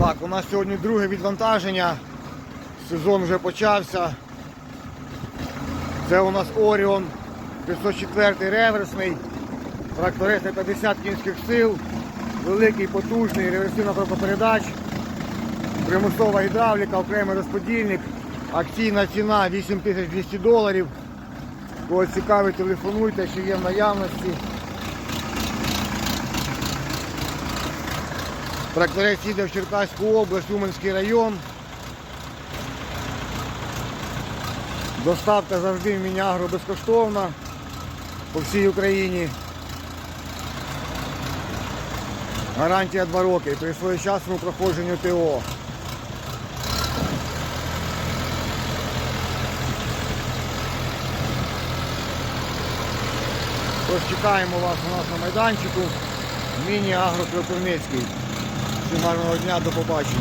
Так, у нас сьогодні друге відвантаження. Сезон вже почався. Це у нас Оріон 504 реверсний. Тракторець на 50 кінських сил. Великий, потужний, реверсивна передач. Примусова гідравліка, окремий розподільник. Акційна ціна 8200 доларів. Кого цікавить, телефонуйте, що є в наявності. Тракторець їде в Черкаську область, Уманський район. Доставка завжди в Мінягро безкоштовна по всій Україні. Гарантія 2 роки при своєчасному проходженню ТО. Тож чекаємо вас у нас на майданчику. Міні-агро Кропивницький. Trzymajmy dnia, do popaści.